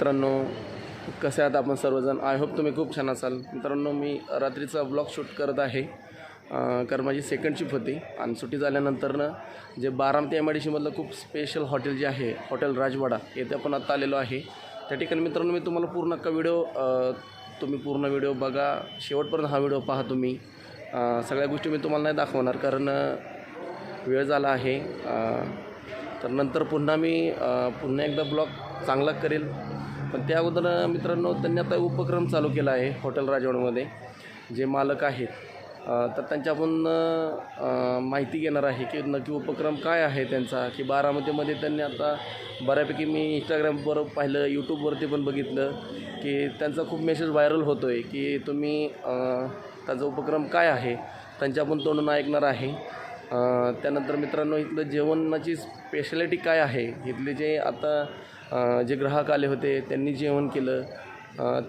मित्रांनो कसे आहात आपण सर्वजण? आय होप तुम्ही खूप छान असाल. मित्रांनो मी रात्रीचा ब्लॉग शूट करत आहे. कारण माझी सेकंड शिफ्ट होती आणि सुट्टी झाल्यानंतरनं जे बाराम ते एम आय डी सीमधलं खूप स्पेशल हॉटेल जे आहे हॉटेल राजवाडा येथे आपण आत्ता आलेलो आहे. त्या ठिकाणी मित्रांनो मी तुम्हाला पूर्ण का व्हिडिओ तुम्ही पूर्ण व्हिडिओ बघा. शेवटपर्यंत हा व्हिडिओ पहा तुम्ही. सगळ्या गोष्टी मी तुम्हाला नाही दाखवणार कारण वेळ झाला आहे. तर नंतर पुन्हा मी पुन्हा एकदा ब्लॉग चांगला करेल. पण त्या अगोदर मित्रांनो त्यांनी आता उपक्रम चालू केला आहे हॉटेल राजवाडमध्ये जे मालक आहेत. तर त्यांच्या माहिती घेणार आहे की नक्की उपक्रम काय आहे त्यांचा की बारामतीमध्ये त्यांनी आता बऱ्यापैकी मी इंस्टाग्रामवर पाहिलं यूट्यूबवरती पण बघितलं की त्यांचा खूप मेसेज व्हायरल होतो आहे की तुम्ही त्याचा उपक्रम काय आहे त्यांच्या पण तोंडून ऐकणार आहे. त्यानंतर मित्रांनो इथलं जेवणाची स्पेशालिटी काय आहे इथले जे आता जे ग्राहक आले होते त्यांनी जेवण केलं.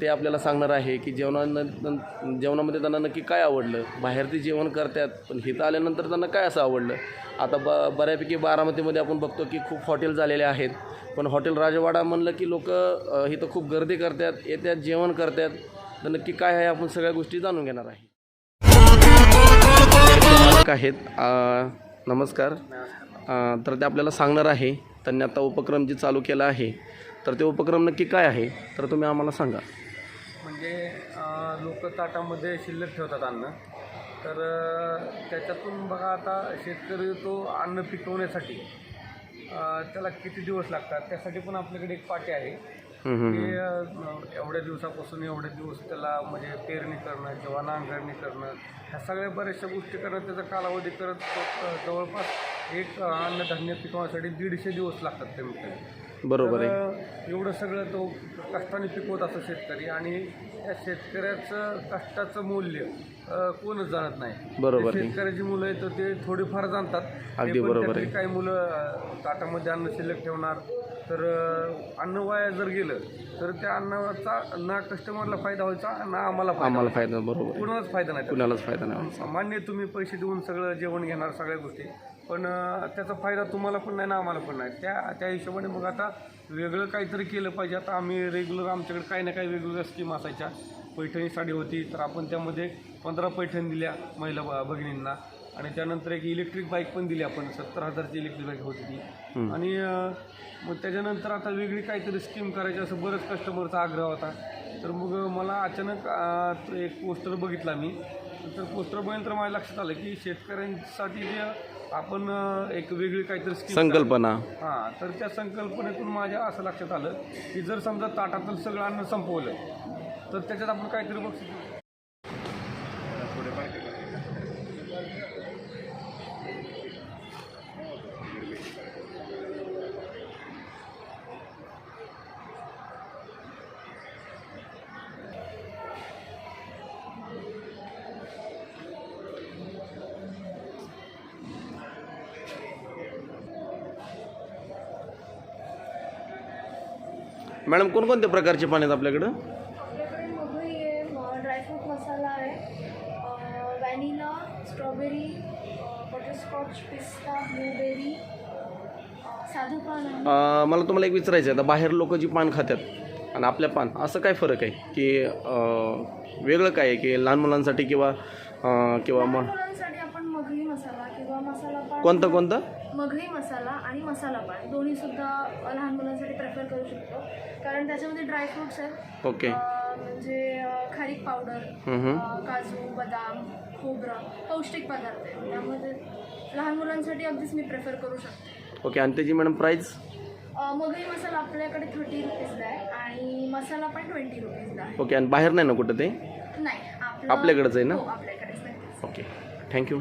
ते आपल्याला सांगणार आहे की जेवणानं जेवणामध्ये त्यांना नक्की काय आवडलं? बाहेर ते जेवण करतात पण हिथं आल्यानंतर त्यांना काय असं आवडलं? आता ब बऱ्यापैकी बारामतीमध्ये आपण बघतो की खूप हॉटेल झालेले आहेत. पण हॉटेल राजवाडा म्हणलं की लोक इथं खूप गर्दी करतात येतात जेवण करतात. तर नक्की काय आहे आपण सगळ्या गोष्टी जाणून घेणार आहे. आहेत नमस्कार. तर ते आपल्याला सांगणार आहे त्यांनी आता उपक्रम जे चालू केला आहे तर ते उपक्रम नक्की काय आहे तर तुम्ही आम्हाला सांगा. म्हणजे लोक ताटामध्ये शिल्लक ठेवतात अन्न. तर त्याच्यातून बघा आता शेतकरी तो अन्न पिकवण्यासाठी त्याला किती दिवस लागतात त्यासाठी पण आपल्याकडे एक पाटी आहे. की एवढ्या दिवसापासून एवढे दिवस त्याला म्हणजे पेरणी करणं किंवा नांगरणी करणं ह्या सगळ्या बऱ्याचशा गोष्टी करत त्याचा कालावधी करत जवळपास एक अन्नधान्य पिकवण्यासाठी दीडशे दिवस लागतात कमी बरोबर आहे. तर एवढं सगळं तो कष्टाने पिकवत असतो शेतकरी आणि त्या शेतकऱ्याचं कष्टाचं मूल्य अ, कोणच जाणत नाही. बरोबर आहे. शेतकऱ्याची मुलं आहेत तर ते थोडीफार जाणतात. अगदी ते पण बरोबर त्यातली आहे. काही मुलं अ, ताटामध्ये अन्न शिल्लक ठेवणार तर अ, अन्न वाया जर गेलं तर त्या अन्नाचा ना कस्टमरला फायदा व्हायचा ना आम्हाला फायदा आम्हाला फायदा बरोबर आहे. कुणालाच फायदा नाही त्याचा. कुणालाच फायदा नाही. मान्य तुम्ही पैसे देऊन सगळं जेवण घेणार सगळ्या गोष्टी. पण त्याचा फायदा तुम्हाला पण नाही ना आम्हाला पण नाही. त्या त्या हिशोबाने मग आता वेगळं काहीतरी केलं पाहिजे. आता आम्ही रेग्युलर आमच्याकडे काही ना काही वेगवेगळ्या स्कीम असायच्या. पैठणी साडी होती तर आपण त्यामध्ये पंधरा पैठण दिल्या महिला भगिनींना. आणि त्यानंतर एक इलेक्ट्रिक बाईक पण दिली आपण सत्तर हजारची इलेक्ट्रिक बाईक होती ती. आणि मग त्याच्यानंतर आता वेगळी काहीतरी स्कीम करायची असं बरंच कस्टमरचा आग्रह होता. तर मग मला अचानक एक पोस्टर बघितला मी. तर पोस्टर बघितलं माझ्या लक्षात आलं की शेतकऱ्यांसाठी जे आपण एक वेगळी काहीतरी संकल्पना. हां तर त्या संकल्पनेतून माझ्या असं लक्षात आलं की जर समजा ताटातलं सगळं अन्न संपवलं तर त्याच्यात आपण काहीतरी बक्षीस मॅडम कोणकोणत्या प्रकारचे पाणी आहेत आपल्याकडं? आपल्याकडे मगही आहे ड्रायफ्रूट मसाला आहे व्हॅनिला स्ट्रॉबेरी बटरस्कॉच पिस्ता ब्लूबेरी साधं पान आहे. अ, मला तुम्हाला एक विचारायचं आहे आता बाहेर लोक जी पान खातात आणि आपल्या पान असं काय फरक आहे? की अ, वेगळं काय आहे? की लहान मुलांसाठी किंवा अ, किंवा लहान मग मुलांसाठी आपण मगही मसाला किंवा मसाला पान कोणतं कोणतं? मगही मसाला आणि मसाला पान. दोन्ही सुद्धा अ, लहान मुलांसाठी प्रेफर करू शकतो. कारण त्याच्यामध्ये ड्रायफ्रुट्स आहेत. ओके म्हणजे खारीक पावडर काजू बदाम खोबरं पौष्टिक पदार्थ आहेत. त्यामध्ये लहान मुलांसाठी अगदीच मी प्रेफर करू शकते. ओके आणि त्याची madam price uh, Magahi masala आपल्याकडे थर्टी रुपीजला आहे आणि मसाला पण ट्वेंटी रुपीजला आहे. ओके आणि बाहेर नाही ना कुठं ते? नाही आपलं आपल्याकडेच आहे ना? हो आपल्याकडेच आहे ओके थँक्यू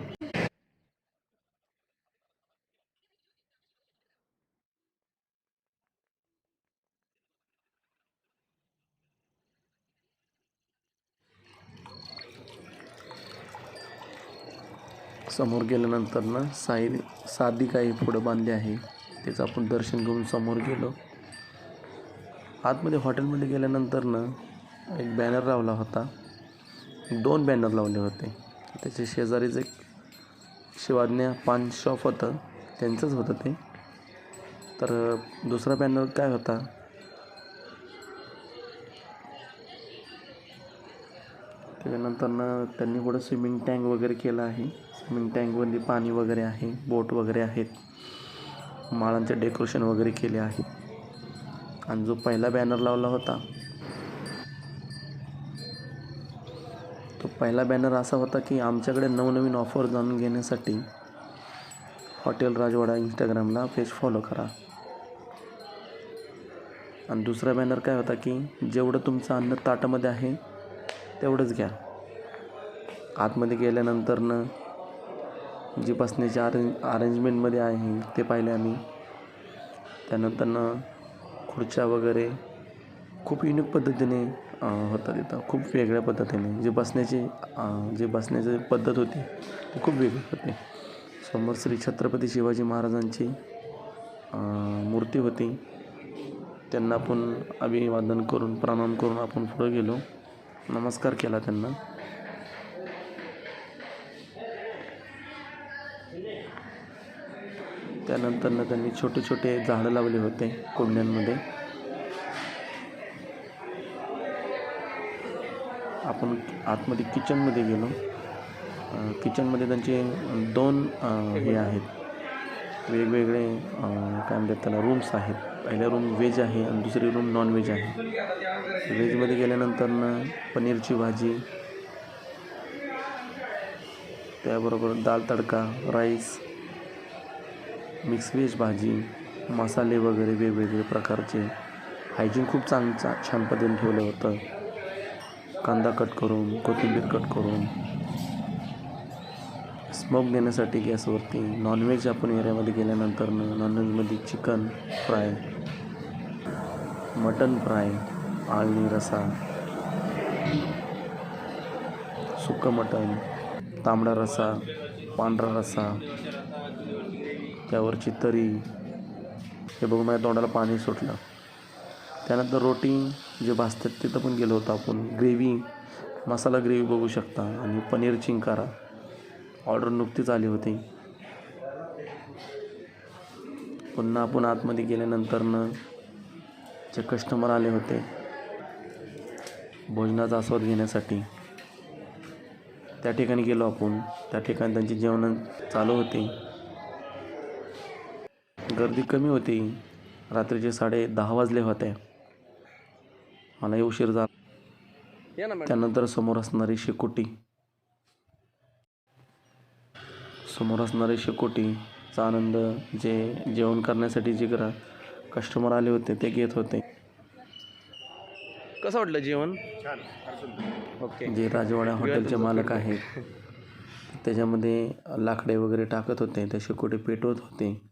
समोर गेल्यानंतर ना साई साधी काही पुढं बांधली आहे. त्याचं आपण दर्शन घेऊन समोर गेलो. आतमध्ये हॉटेलमध्ये गेल्यानंतर ना एक बॅनर लावला होता. दोन बॅनर लावले होते. त्याच्या शेजारीच एक शिवाज्ञा पान शॉप होतं. त्यांचंच होतं ते. तर दुसरा बॅनर काय होता? त्याच्यानंतरनं त्यांनी पुढं स्विमिंग टँक वगैरे केलं आहे. स्विमिंग टँकमध्ये पाणी वगैरे आहे बोट वगैरे आहेत. माळांचे डेकोरेशन वगैरे केले आहे. आणि जो पहिला बॅनर लावला होता तो पहिला बॅनर असा होता की आमच्याकडे नवनवीन ऑफर जाणून घेण्यासाठी हॉटेल राजवाडा इंस्टाग्रामला पेज फॉलो करा. आणि दुसरा बॅनर काय होता की जेवढं तुमचं अन्न ताटामध्ये आहे तेवढंच घ्या. आतमध्ये गेल्यानंतरनं जी बसण्याची अरेंज अरेंजमेंटमध्ये आहे ते पाहिले आम्ही. त्यानंतरनं खुर्च्या वगैरे खूप युनिक पद्धतीने होतात तिथं खूप वेगळ्या पद्धतीने. जे बसण्याची जे बसण्याची पद्धत होती ती खूप वेगळी होती. समोर श्री छत्रपती शिवाजी महाराजांची मूर्ती होती. त्यांना आपण अभिवादन करून प्रणाम करून आपण पुढे गेलो. नमस्कार केला त्यांना. त्यानंतरनं त्यांनी छोटे छोटे झाडं लावले होते कुंड्यांमध्ये. आपण आतमध्ये किचनमध्ये गेलो. किचनमध्ये त्यांचे दोन हे आहेत. वेगवेगळे काय म्हणतात त्याला रूम्स आहेत. पहिल्या रूम व्हेज आहे आणि दुसरी रूम नॉन व्हेज आहे व्हेजमध्ये गेल्यानंतरनं पनीरची भाजी त्याबरोबर दाल तडका राईस मिक्स व्हेज भाजी मसाले वगैरे वेगवेगळे प्रकारचे. हायजीन खूप चांग छान पद्धतीने ठेवलं होतं. कांदा कट करून कोथिंबीर कट करून. स्मोक देण्यासाठी गॅसवरती नॉनव्हेज आपण एरियामध्ये गेल्यानंतर नॉनव्हेजमध्ये चिकन फ्राय मटन फ्राय आळणी रसा सुकं मटण तांबडा रसा पांढरा रसा त्यावरची तरी. हे बघून माझ्या तोंडाला पाणी सुटलं. त्यानंतर रोटी जे भाजतात तिथं पण गेलो होतो आपण. ग्रेव्ही मसाला ग्रेव्ही बघू शकता. आणि पनीर चिंकारा. ऑर्डर नुकतीच आली होती. पुन्हा आपण आतमध्ये गेल्यानंतरनं जे कस्टमर आले होते भोजनाचा आस्वाद घेण्यासाठी त्या ठिकाणी गेलो आपण. त्या ठिकाणी त्यांची जेवण चालू होती. गर्दी कमी होती. रात्रीचे साडे दहा वाजले होते. मलाही उशीर झाला. त्यानंतर समोर असणारी शेकोटी. समोर असणारी शेकोटीचा आनंद जे जेवण करण्यासाठी जे ग्रा कस्टमर आले होते ते घेत होते. कसं वाटलं जेवण? ओके. जे राजवाडा हॉटेलचे मालक आहेत त्याच्यामध्ये लाकडे वगैरे टाकत होते त्या शेकोटी पेटवत होते.